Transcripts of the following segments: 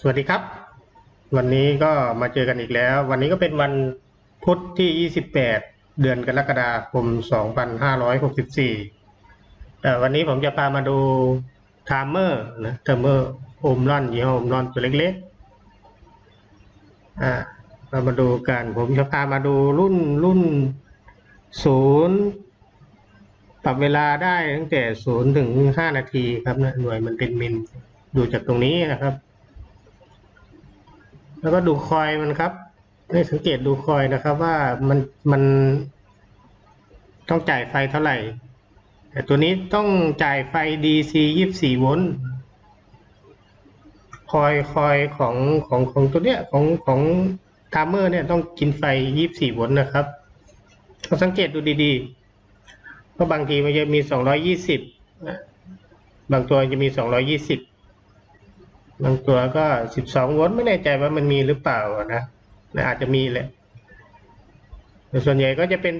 สวัสดีครับ วันนี้ก็มาเจอกันอีกแล้ว วันนี้ก็เป็นวันพุธที่ 28 เดือนกรกฎาคม 2564แต่วันนี้ผมจะพามาดูไทม์เมอร์นะไทม์เมอร์โอมรอนยี่ห้อโอมรอนตัวเล็กๆอ่าเรามาดูกัน ผมจะพามาดูรุ่นรุ่นศูนย์ปรับเวลาได้ตั้งแต่ศูนย์ถึงห้านาทีครับนะหน่วยมันเป็นมิลดูจากตรงนี้นะครับ แล้วก็ดูคอยมันครับให้สังเกตดูคอยนะครับ ว่ามันมันต้องจ่ายไฟเท่าไหร่ แต่ตัวนี้ต้องจ่ายไฟ DC 24 โวลต์คอยคอยของของของตัวเนี้ยของของไทม์เมอร์เนี่ยต้องกินไฟ 24 โวลต์นะครับต้องสังเกตดูดีๆเพราะบางทีมันจะมี 220 บางตัวจะมี 220 บางตัวก็ 12 โวลต์ไม่แน่ใจว่ามันมีหรือเปล่านะนะอาจจะมีแหละแต่ส่วนใหญ่ก็จะเป็น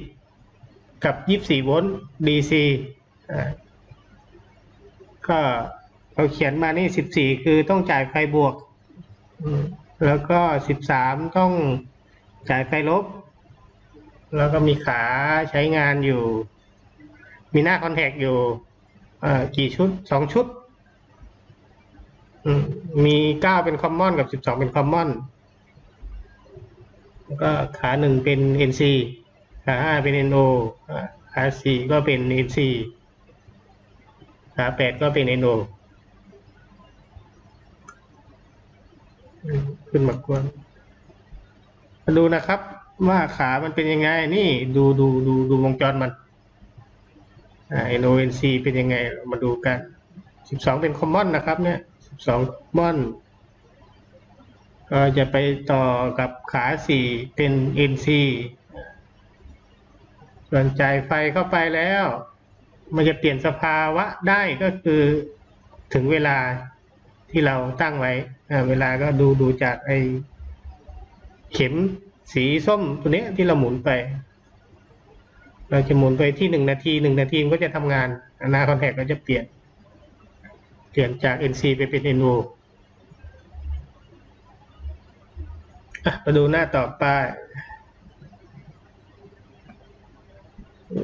220 กับ 24 โวลต์ DC อ่าก็เราเขียนมานี่ 14 คือต้องจ่ายไฟบวก แล้วก็ 13 ต้องจ่ายไฟลบ แล้วก็มีขาใช้งานอยู่ มีหน้าคอนแทคอยู่อ่ากี่ชุด 2 ชุด มีเก้าเป็นคอมมอนกับสิบสองเป็นคอมมอนแล้วก็ขาหนึ่งเป็น NC ขาห้าเป็น NO ขาสี่ก็เป็น NC ขาแปดก็เป็น NO ขึ้นมากวนมาดูนะครับ ว่าขามันเป็นยังไง นี่ดูดูดูดูวงจรมันอ่า NO NC เป็นยังไง มาดูกันสิบสองเป็นคอมมอนนะครับเนี่ย สองมมอนก็จะไปต่อกับขาสี่เป็น NC ส่วนจ่ายไฟเข้าไปแล้ว มันจะเปลี่ยนสภาวะได้ก็คือถึงเวลาที่เราตั้งไว้ เวลาก็ดูดูจากไอเข็มสีส้มตัวนี้ที่เราหมุนไป เราจะหมุนไปที่หนึ่งนาทีหนึ่งนาทีมันก็จะทำงานหน้าคอนแทคก็จะเปลี่ยน เปลี่ยนจาก NC ไปเป็น NO มาดูหน้าต่อไป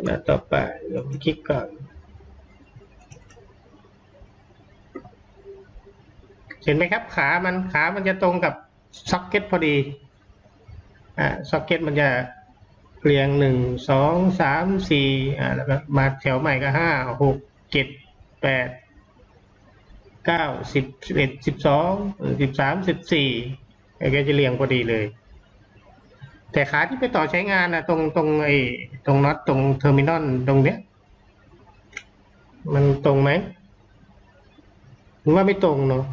หน้าต่อไปลองคลิกก่อนเห็นไหมครับขามันขามันจะตรงกับซ็อกเก็ตพอดี อ่าซ็อกเก็ตมันจะเรียงหนึ่งสองสามสี่อ่าแล้วก็มาแถวใหม่ก็ห้าหกเจ็ดแปด เก้าสิบสิบเอ็ดสิบสองสิบสามสิบสี่ไอ้แกจะเรียงพอดีเลย แต่ขาที่ไปต่อใช้งานนะตรงตรงไอ้ตรงน็อตตรงเทอร์มินอลตรงเนี้ย มันตรงไหมผมว่าไม่ตรงเนาะ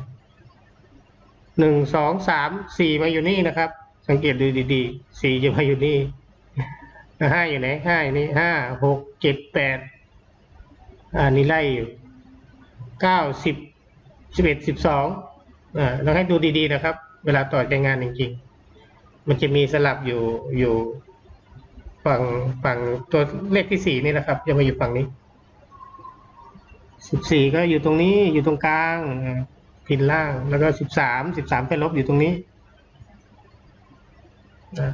หนึ่งสองสามสี่มาอยู่นี่นะครับ สังเกตดูดีๆสี่จะมาอยู่นี่ห้าอยู่ไหนห้าอยู่นี่ห้าหกเจ็ดแปดอ่านี่ไล่อยู่เก้าสิบ สิบเอ็ดสิบสองอ่าเราให้ดูดีๆนะครับ เวลาต่อใจงานจริงๆ มันจะมีสลับอยู่อยู่ฝั่งฝั่งตัวเลขที่สี่นี่นะครับ จะมาอยู่ฝั่งนี้สิบสี่ก็อยู่ตรงนี้อยู่ตรงกลางพินล่าง แล้วก็สิบสามสิบสามไปลบอยู่ตรงนี้อ่า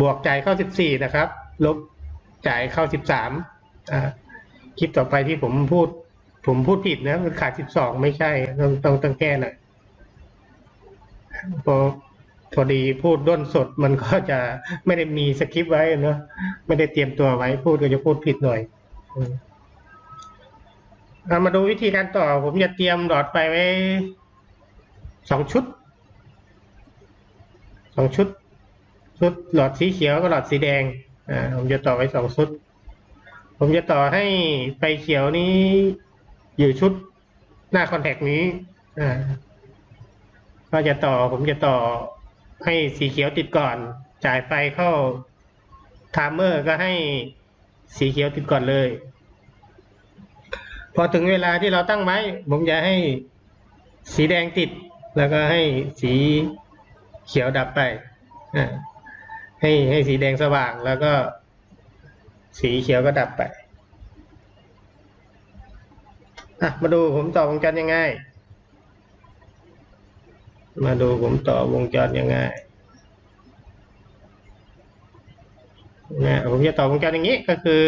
บวกจ่ายเข้าสิบสี่นะครับ ลบจ่ายเข้าสิบสามคลิปต่อไปที่ผมพูด ผมพูดผิดนะมันขาดสิบสองไม่ใช่ ต้องต้องต้องแก้หน่อยพอพอดีพูดด้นสดมันก็จะไม่ได้มีสคริปต์ไว้เนอะไม่ได้เตรียมตัวไว้พูดก็จะพูดผิดหน่อยเอามาดูวิธีการต่อ ผมจะเตรียมหลอดไฟไว้สองชุดสองชุด ชุดหลอดสีเขียวกับหลอดสีแดงอ่าผมจะต่อไว้สองชุด ผมจะต่อให้ไฟเขียวนี้ อยู่ชุดหน้าคอนแทคนี้ก็จะต่อผมจะต่อให้สีเขียวติดก่อน จ่ายไฟเข้าไทม์เมอร์ก็ให้สีเขียวติดก่อนเลย พอถึงเวลาที่เราตั้งไว้ ผมจะให้สีแดงติด แล้วก็ให้สีเขียวดับไปให้ให้สีแดงสว่างแล้วก็สีเขียวก็ดับไป อะมาดูผมต่อวงจรยังไง มาดูผมต่อวงจรยังไงนะผมจะต่อวงจรอย่างนี้ก็คือ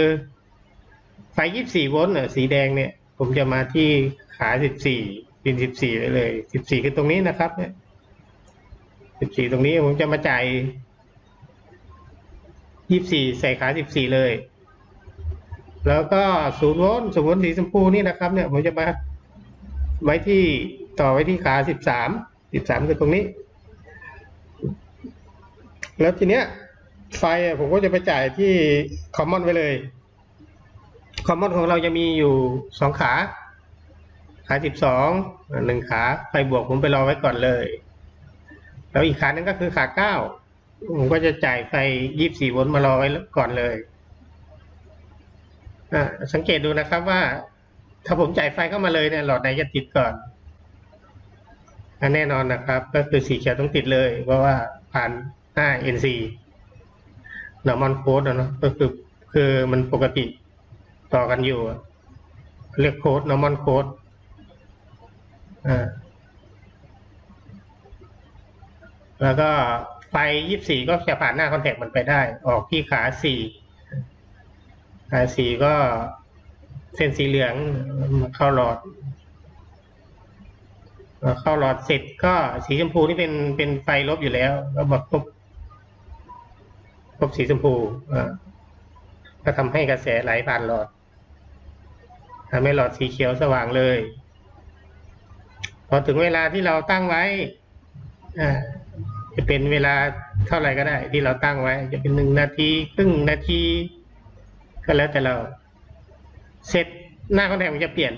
ไฟ 24 โวลต์เนี่ยสีแดงเนี่ย ผมจะมาที่ขา 14 ปิน 14 ไปเลย 14 คือตรงนี้นะครับเนี่ย 14 ตรงนี้ผมจะมาจ่าย 24 ใส่ขา 14 เลย แล้วก็0โวลต์0โวลต์สีชมพูนี่นะครับ เนี่ยผมจะมาไว้ที่ต่อไว้ที่ขา13 13คือตรงนี้ แล้วทีเนี้ย ไฟผมก็จะไปจ่ายที่คอมมอนไว้เลยคอมมอนของเราจะมีอยู่สองขา ขาสิบสองหนึ่งขาไฟบวกผมไปรอไว้ก่อนเลย แล้วอีกขาหนึงก็คือขาเก้าผมก็จะจ่ายไฟยี่บสี่โวลต์มารอไว้ก่อนเลย สังเกตดูนะครับว่า ถ้าผมจ่ายไฟเข้ามาเลยเนี่ยหลอดไหนจะติดก่อนอันแน่นอนนะครับ ก็คือสีเขียวต้องติดเลย เพราะว่าผ่านหน้า NC normal code นะก็คือคือมันปกติต่อกันอยู่ เรียกโค้ด normal code อ่าแล้วก็ไฟ 24 ก็จะผ่านหน้าคอนแทคมันไปได้ ออกที่ขา 4 รายสีก็เส้นสีเหลืองมาเข้าหลอดมาเข้าหลอดเสร็จก็สีชมพูนี่เป็นเป็นไฟลบอยู่แล้ว ก็บอกครบครบสีชมพูอ่ก็ทำให้กระแสไหลผ่านหลอดทำให้หลอดสีเขียวสว่างเลย พอถึงเวลาที่เราตั้งไว้จะเป็นเวลาเท่าไหร่ก็ได้ ที่เราตั้งไว้ จะเป็นหนึ่งนาทีครึ่งนาที ก็แล้วแต่เรา เสร็จหน้าคอนแทคมันจะเปลี่ยน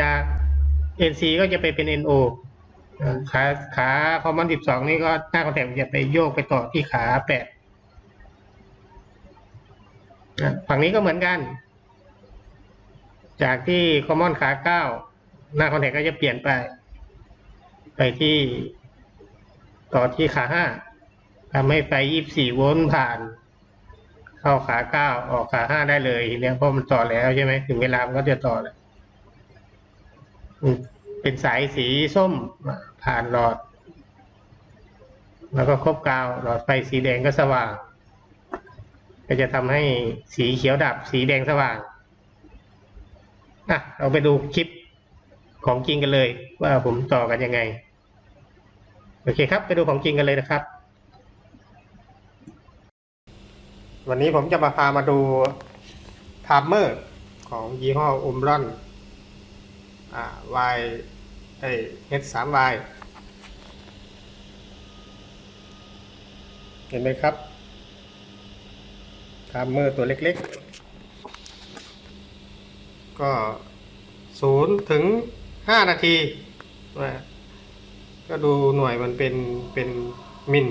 จาก NC ก็จะไปเป็น NO ขาขาคอมมอนสิบสองนี่ก็หน้าคอนแทคมันจะไปโยกไปต่อที่ขาแปดฝั่งนี้ก็เหมือนกัน จากที่คอมมอนขาเก้าหน้าคอนแทคก็จะเปลี่ยนไป ไปที่ต่อที่ขาห้าทำให้ไฟยี่สิบสี่โวลต์ผ่าน เข้าขาเก้าออกขาห้าได้เลยทีเนี่ยเพราะมันต่อแล้วใช่ไหมถึงเวลามันก็จะต่อแล้วเป็นสายสีส้มผ่านหลอด แล้วก็ครบกาวหลอดไฟสีแดงก็สว่าง ก็จะทำให้สีเขียวดับสีแดงสว่างอะเราไปดูคลิปของจริงกันเลย ว่าผมต่อกันยังไง โอเคครับ ไปดูของจริงกันเลยนะครับ วันนี้ผมจะมาพามาดูไทม์เมอร์ของยี่ห้ออุมรอนอ่า Y เอ้ย H3Y เห็นไหมครับไทม์เมอร์ตัวเล็กๆ ก็ศูนย์ถึงห้านาที ก็ดูหน่วยมันเป็นเป็นมิล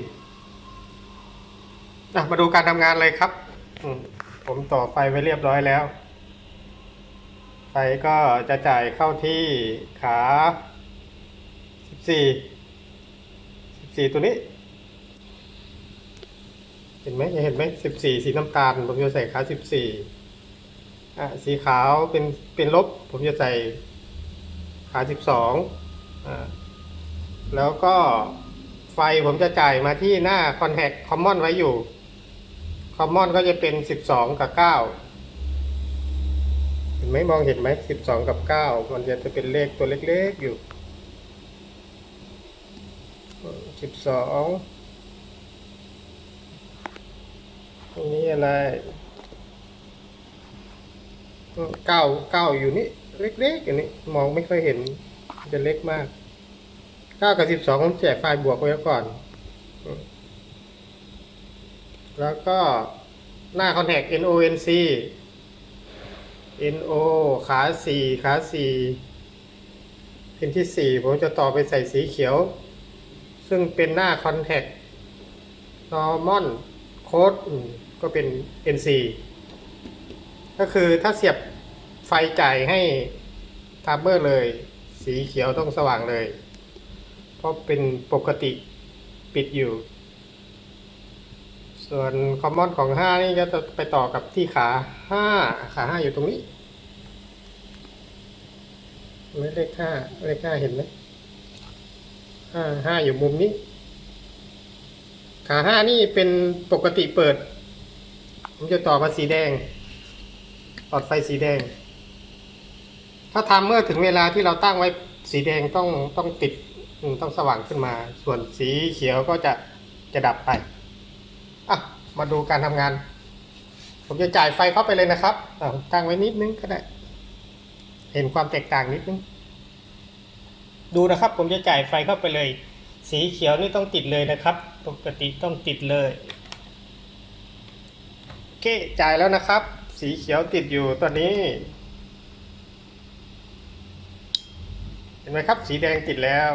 อะมาดูการทำงานเลยครับผมต่อไฟไว้เรียบร้อยแล้ว ไฟก็จะจ่ายเข้าที่ขาสิบสี่สิบสี่ตัวนี้ เห็นไหมเห็นไหมสิบสี่สีน้ำตาล ผมจะใส่ขาสิบสี่อะ สีขาวเป็นเป็นลบ ผมจะใส่ขาสิบสองอ่า แล้วก็ไฟผมจะจ่ายมาที่หน้า Contact Common ไว้อยู่ Common ก็จะเป็นสิบสองกับเก้าเห็นไหมมองเห็นไหมสิบสองกับเก้ามันจะจะเป็นเลขตัวเล็กๆอยู่สิบสองตรงนี้อะไรเก้าเก้าอยู่นี่เล็กๆอย่างนี้มองไม่ค่อยเห็นมันจะเล็กมากเก้ากับสิบสองผมแจกไฟล์บวกไว้ก่อน แล้วก็หน้า Contact NONC NO ขาสี่ขาสี่พินที่สี่ผมจะต่อไปใส่สีเขียว ซึ่งเป็นหน้า Contact Normal Code ก็เป็น NC ก็คือถ้าเสียบไฟจ่ายให้ทับเบอร์เลย สีเขียวต้องสว่างเลย เพราะเป็นปกติปิดอยู่ ส่วนคอมมอนของ5นี่ก็จะไปต่อกับที่ขา5ขา5อยู่ตรงนี้ไม่เลข5เลข5เห็นไหมอ่าห้าอยู่มุมนี้ ขาห้านี่เป็นปกติเปิด ผมจะต่อมาสีแดงหลอดไฟสีแดง ถ้าทำเมื่อถึงเวลาที่เราตั้งไว้สีแดงต้องต้องติดต้องสว่างขึ้นมา ส่วนสีเขียวก็จะจะดับไป มาดูการทำงาน ผมจะจ่ายไฟเข้าไปเลยนะครับผมตั้งไว้นิดนึงก็ได้ เห็นความแตกต่างนิดนึง ดูนะครับ ผมจะจ่ายไฟเข้าไปเลย สีเขียวนี่ต้องติดเลยนะครับ ปกติต้องติดเลยโอเคจ่ายแล้วนะครับ สีเขียวติดอยู่ตอนนี้ เห็นไหมครับ สีแดงติดแล้ว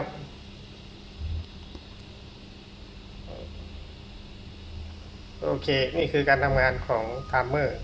โอเค นี่คือการทำงานของไทม์เมอร์